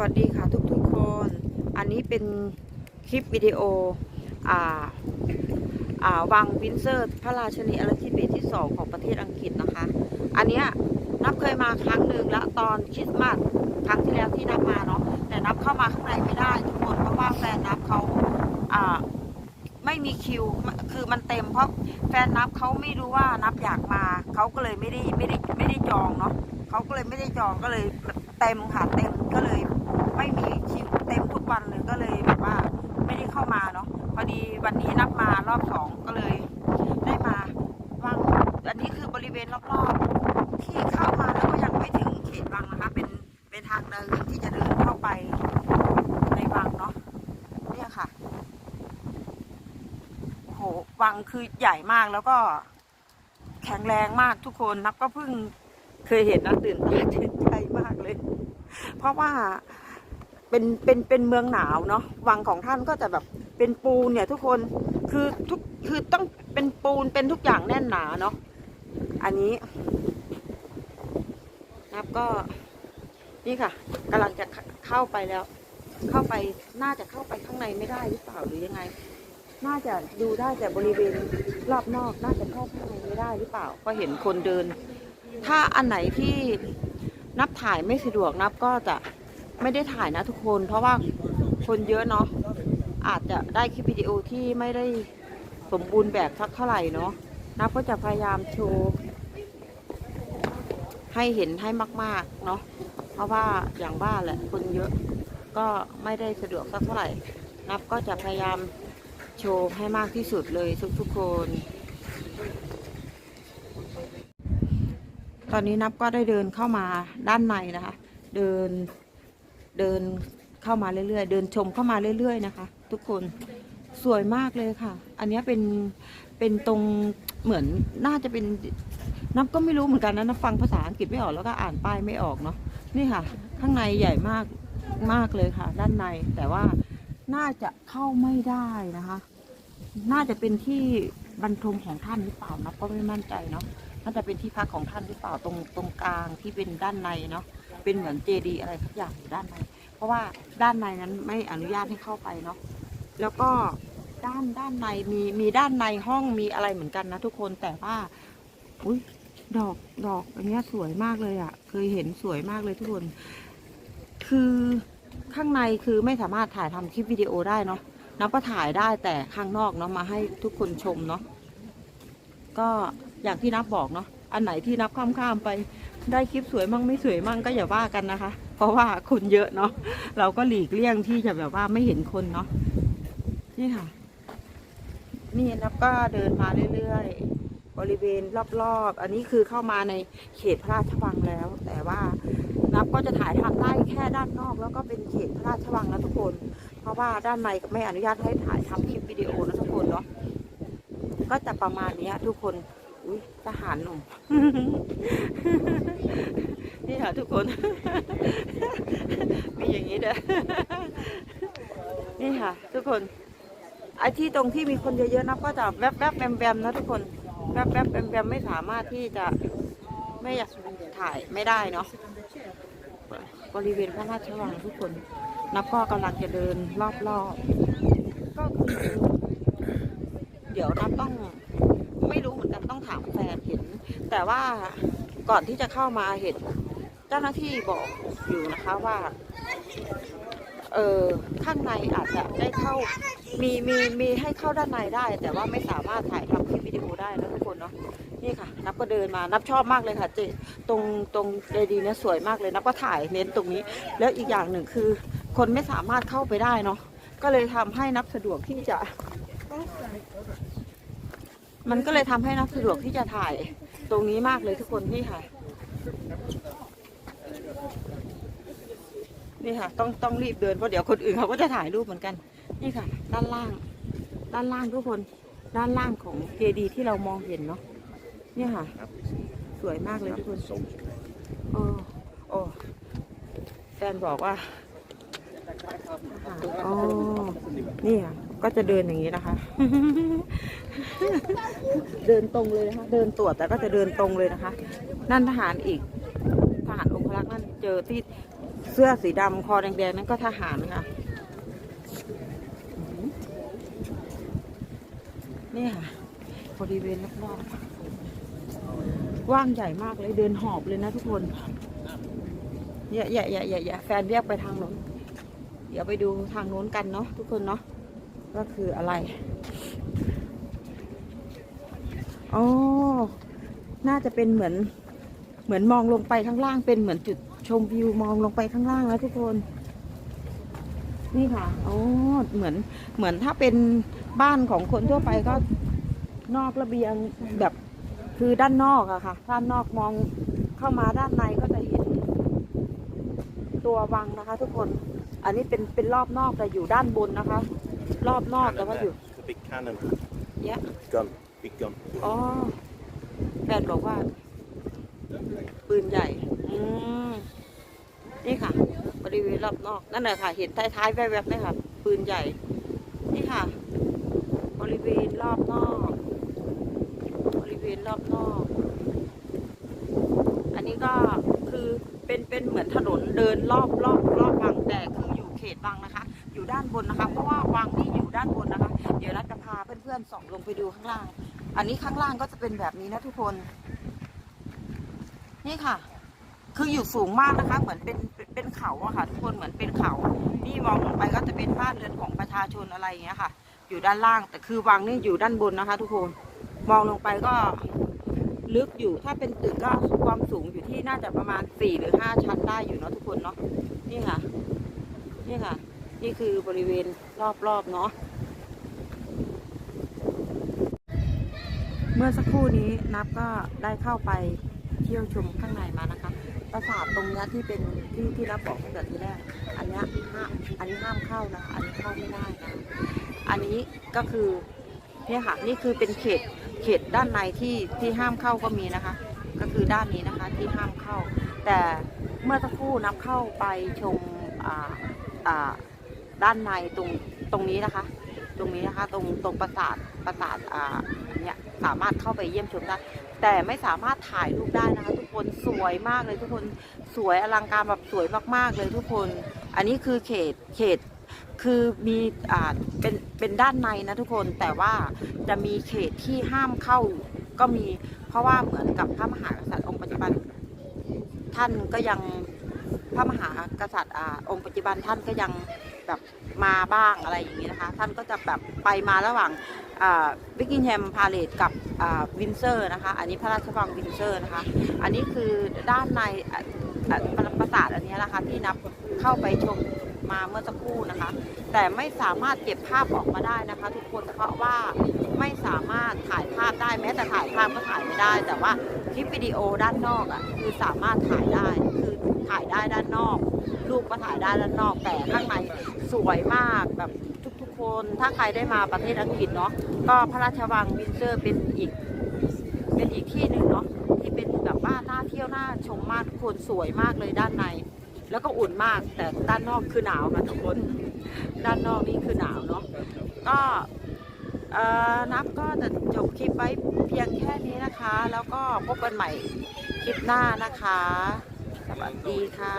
วัสดีค่ะทุกทุกๆคน อันนี้เป็นคลิปวิดีโออ่าอ่าวังวินเซอร์ พระราชนีอลิซาเบธที่สองของประเทศอังกฤษนะคะ อันเนี้ยนับเคยมาครั้งหนึ่งแล้วตอนคริสต์มาสครั้งที่แล้วที่นับมาเนาะแต่นับเข้ามาข้างในไม่ได้ทุกคนเพราะว่าแฟนนับเขาอ่าไม่มีคิวคือมันเต็มเพราะแฟนนับเขาไม่รู้ว่านับอยากมาเขาก็เลยไม่ได้ไม่ได้ไม่ได้จองเนาะเขาก็เลยไม่ได้จองก็เลยเต็มค่ะเต็มก็เลย ไม่มีคิวเต็มทุกวันเลยก็เลยแบบว่าไม่ได้เข้ามาเนาะพอดีวันนี้นับมารอบสองก็เลยได้มาวังอันนี้คือบริเวณรอบๆที่เข้ามาแล้วก็ยังไม่ถึงเขตวังนะคะ เป็นเป็นทางเดินที่จะเดินเข้าไปในวังเนาะเนี่ยค่ะโอ้โห วังคือใหญ่มากแล้วก็แข็งแรงมากทุกคนนับก็เพิ่งเคยเห็นนะตื่นตาตื่นใจมากเลย เพราะว่าเป็นเป็นเป็นเมืองหนาวเนาะวังของท่านก็จะแบบเป็นปูนเนี่ยทุกคนคือทุกคือต้องเป็นปูนเป็นทุกอย่างแน่นหนาเนาะอันนี้นับก็นี่ค่ะกำลังจะเข้าไปแล้ว เข้าไปน่าจะเข้าไปข้างในไม่ได้หรือเปล่าหรือยังไง น่าจะดูได้แต่บริเวณรอบนอกน่าจะเข้าข้างในไม่ได้หรือเปล่า ก็เห็นคนเดิน ถ้าอันไหนที่นับถ่ายไม่สะดวกนับก็จะไม่ได้ถ่ายนะทุกคน เพราะว่าคนเยอะเนาะอาจจะได้คลิปวิดีโอที่ไม่ได้สมบูรณ์แบบสักเท่าไหร่เนาะนับก็จะพยายามโชว์ให้เห็นให้มาก ๆ เนาะ เพราะว่าอย่างบ้านแหละคนเยอะก็ไม่ได้สะดวกสักเท่าไหร่ นับก็จะพยายาม โชว์ให้มากที่สุดเลยทุกๆคน ตอนนี้นับก็ได้เดินเข้ามาด้านในนะคะ เดินเดินเข้ามาเรื่อยๆ เดินชมเข้ามาเรื่อย ๆ นะคะ ทุกคนสวยมากเลยค่ะ อันนี้เป็นเป็นตรงเหมือนน่าจะเป็นนับก็ไม่รู้เหมือนกันนะนับฟังภาษาอังกฤษไม่ออกแล้วก็อ่านป้ายไม่ออกเนาะนี่ค่ะ ข้างในใหญ่มากมากเลยค่ะ ด้านในแต่ว่า น่าจะเข้าไม่ได้นะคะ น่าจะเป็นที่บรรทมของท่านหรือเปล่านับก็ไม่มั่นใจเนาะน่าจะเป็นที่พักของท่านหรือเปล่าตรงตรงกลางที่เป็นด้านในเนาะเป็นเหมือนเจดีย์อะไรทุกอย่างอยู่ด้านใน เพราะว่าด้านในนั้นไม่อนุญาตให้เข้าไปเนาะแล้วก็ด้านด้านในมีมีด้านในห้องมีอะไรเหมือนกันนะทุกคนแต่ว่าอุ้ยดอกดอกอันเนี้ยสวยมากเลยอะ่ะ เคยเห็นสวยมากเลยทุกคน คือ ข้างในคือไม่สามารถถ่ายทำคลิปวิดีโอได้เนาะนับก็ถ่ายได้แต่ข้างนอกเนาะมาให้ทุกคนชมเนาะก็อย่างที่นับบอกเนาะอันไหนที่นับข้ามๆไปได้คลิปสวยมั่งไม่สวยมั่งก็อย่าว่ากันนะคะ เพราะว่าคนเยอะเนาะเราก็หลีกเลี่ยงที่จะแบบว่าไม่เห็นคนเนาะนี่ค่ะ นี่นับก็เดินมาเรื่อยๆบริเวณรอบๆ อันนี้คือเข้ามาในเขตพระราชวังแล้ว แต่ว่า นับก็จะถ่ายทำได้แค่ด้านนอก แล้วก็เป็นเขตพระราชวังนะทุกคน เพราะว่าด้านในไม่อนุญาตให้ถ่ายทำคลิปวิดีโอนะทุกคนเนาะก็จะประมาณนี้ทุกคนอุ้ยทหารหนุ่มนี่ค่ะทุกคน มีอย่างนี้เด้อนี่ค่ะ ทุกคนไอ้ที่ตรงที่มีคนเยอะๆนะก็จะแวบๆแวมๆนะทุกคนแวบๆแวมๆไม่สามารถที่จะไม่อยากถ่ายไม่ได้เนาะ บริเวณพระราชวังทุกคนนับก็กำลังจะเดินรอบๆ ก็คือเดี๋ยวนับต้องไม่รู้เหมือนกันต้องถามแฟนเห็น แต่ว่าก่อนที่จะเข้ามาเห็น เจ้าหน้าที่บอกอยู่นะคะว่า เออข้างในอาจจะได้เข้ามีมีมีให้เข้าด้านในได้ แต่ว่าไม่สามารถถ่ายทำคลิปวิดีโอได้นะทุกคนเนาะ นี่ค่ะ นับก็เดินมานับชอบมากเลยค่ะเจตรงตรงเจดีเนี่ยสวยมากเลยนับก็ถ่ายเน้นตรงนี้ แล้วอีกอย่างหนึ่งคือ คนไม่สามารถเข้าไปได้เนาะก็เลยทำให้นับสะดวกที่จะ มันก็เลยทำให้นับสะดวกที่จะถ่ายตรงนี้มากเลยทุกคนนี่ค่ะนี่ค่ะ ต้องต้องรีบเดินเพราะเดี๋ยวคนอื่นเขาก็จะถ่ายรูปเหมือนกัน นี่ค่ะ ด้านล่าง ด้านล่างทุกคน ด้านล่างของเจดีที่เรามองเห็นเนาะ เนี่ยค่ะ สวยมากเลยทุกคนโอ้โอ้แฟนบอกว่าอ๋อนี่ค่ะ ก็จะเดินอย่างนี้นะคะ เดินตรงเลยนะคะ เดินตรวจแต่ก็จะเดินตรงเลยนะคะ นั่นทหารอีก ทหารองครักษ์นั่นเจอที่เสื้อสีดำคอแดงๆนั่นก็ทหารค่ะ นี่ค่ะบริเวณรอบๆ ว่างใหญ่มากเลยเดินหอบเลยนะทุกคนอย่าอย่าอย่าอย่าอย่าแฟนเรียกไปทางโน้นเดี๋ยวไปดูทางโน้นกันเนาะทุกคนเนาะก็คืออะไรอ๋อน่าจะเป็นเหมือน เหมือนมองลงไปข้างล่างเป็นเหมือนจุดชมวิวมองลงไปข้างล่างแล้วทุกคน นี่ค่ะโอ้เหมือนเหมือนถ้าเป็นบ้านของคนทั่วไปก็นอกระเบียงแบบ คือด้านนอกอะค่ะ ด้านนอกมองเข้ามาด้านในก็จะเห็น ตัววังนะคะ ทุกคน อันนี้เป็นเป็นรอบนอกแต่อยู่ด้านบนนะคะ รอบนอกแต่ว่าอยู่ The big cannon. เยอะ Gun. Big gun. อ๋อแฟนบอกว่า ปืนใหญ่ อืมนี่ค่ะ บริเวณรอบนอก นั่นแหละค่ะ เห็นท้ายๆแวบๆนี่ค่ะปืนใหญ่ นี่ค่ะ บริเวณรอบนอกบริ เวณรอบนอก อันนี้ก็คือเป็นเป็นเหมือนถนนเดินรอบรอบรอบวังแต่คืออยู่เขตวังนะคะ อยู่ด้านบนนะคะ เพราะว่าวังนี่อยู่ด้านบนนะคะ เดี๋ยวนัดจะพาเพื่อนๆส่องลงไปดูข้างล่าง อันนี้ข้างล่างก็จะเป็นแบบนี้นะทุกคน นี่ค่ะ คืออยู่สูงมากนะคะ เหมือนเป็นเป็นเป็นเขาอะค่ะ ทุกคนเหมือนเป็นเขา นี่มองลงไปก็จะเป็นบ้านเรือนของประชาชนอะไรอย่างเงี้ยค่ะ อยู่ด้านล่างแต่คือวังนี่อยู่ด้านบนนะคะ ทุกคน มองลงไปก็ลึกอยู่ถ้าเป็นตึกก็ความสูงอยู่ที่น่าจะประมาณสี่หรือห้าชั้นได้อยู่เนาะทุกคนเนาะนี่ค่ะ นี่ค่ะ นี่คือบริเวณรอบๆเนาะเมื่อสักครู่นี้นับก็ได้เข้าไปเที่ยวชมข้างในมานะคะปราสาทตรงเนี้ยที่เป็นที่ที่นับบอกตั้งแต่ทีแรกอันนี้ห้ามอันนี้ห้ามเข้านะคะอันนี้เข้าไม่ได้นะอันนี้ก็คือเนี่ยค่ะนี่คือเป็นเขต เขตด้านในที่ที่ห้ามเข้าก็มีนะคะ ก็คือด้านนี้นะคะที่ห้ามเข้า แต่เมื่อสักครู่นับเข้าไปชมอ่าอ่าด้านในตรงตรงนี้นะคะ ตรงนี้นะคะตรงตรงปราสาทปราสาทอ่าเนี่ยสามารถเข้าไปเยี่ยมชมได้แต่ไม่สามารถถ่ายรูปได้นะคะ ทุกคนสวยมากเลยทุกคนสวยอลังการแบบสวยมากๆเลยทุกคน อันนี้คือเขตเขต คือมีอ่าเป็นเป็นด้านในนะทุกคนแต่ว่าจะมีเขตที่ห้ามเข้าก็มีเพราะว่าเหมือนกับพระมหากษัตริย์องค์ปัจจุบัน ท่านก็ยังพระมหากษัตริย์อ่าองค์ปัจจุบันท่านก็ยังแบบมาบ้างอะไรอย่างนี้นะคะ ท่านก็จะแบบไปมาระหว่างวิกกิงแฮมพาเลตกับวินเซอร์นะคะ อันนี้พระราชวังวินเซอร์นะคะ อันนี้คือด้านในปราสาทอันนี้นะคะที่นับเข้าไปชม มาเมื่อสักครู่นะคะ แต่ไม่สามารถเก็บภาพออกมาได้นะคะ ทุกคนเพราะว่าไม่สามารถถ่ายภาพได้แม้แต่ถ่ายภาพก็ถ่ายไม่ได้ แต่ว่าคลิปวิดีโอด้านนอกอะคือสามารถถ่ายได้คือถ่ายได้ด้านนอกรูปก็ถ่ายได้ด้านนอก แต่ข้างในสวยมากแบบทุกๆคนถ้าใครได้มาประเทศอังกฤษเนาะก็พระราชวังวินเซอร์เป็นอีกเป็นอีกที่หนึ่งเนาะที่เป็นแบบว่าน่าเที่ยวน่าชมมากคนสวยมากเลยด้านใน แล้วก็อุ่นมากแต่ด้านนอกคือหนาวนะทุกคน ด้านนอกนี่คือหนาวเนาะก็เอ่อนับก็จะจบคลิปไว้เพียงแค่นี้นะคะ แล้วก็พบกันใหม่คลิปหน้านะคะ สวัสดีค่ะ